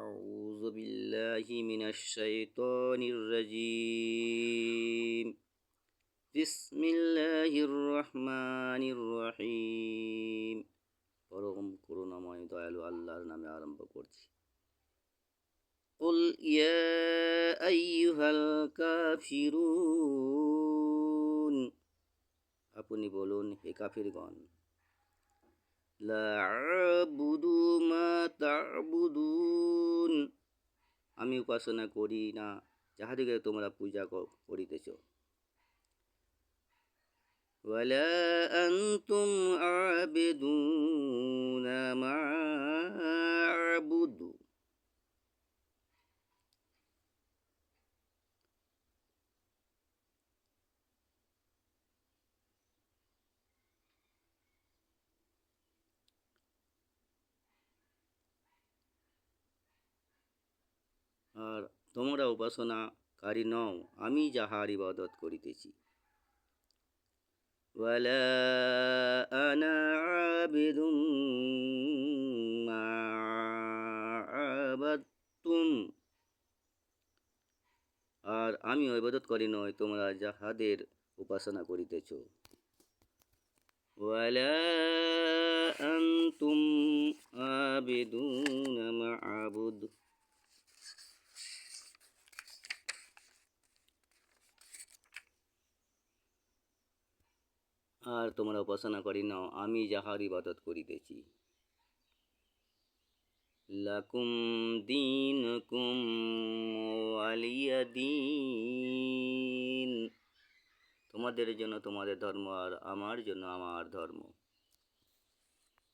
أعوذ بالله من الشيطان الرجيم بسم الله الرحمن الرحيم পরম করুণাময় দয়ালু আল্লাহর নামে আরম্ভ করছি قل يا أيها الكافرون আপনি বলুন হে কাফিরগণ লা আবুদু মা তা'বুদুন আমি উপাসনা করি না যাহাদিকে তোমরা পূজা করিতেছ। ওয়ালা আনতুম আবিদুনা আর তোমরা উপাসনা উপাসনাকারী নও, আমি যাহার ইবাদত করিতেছি। আর আমি ইবাদত করি নয় তোমরা যাহাদের উপাসনা করিতেছ। ওয়ালা আনতুম আর তোমরা উপাসনা করি, নাও, আমি যাহার ইবাদত করিতেছি। লাকুম দিন কুম আলিয়া দিন। তোমাদের জন্য তোমাদের ধর্ম আর আমার জন্য আমার ধর্ম।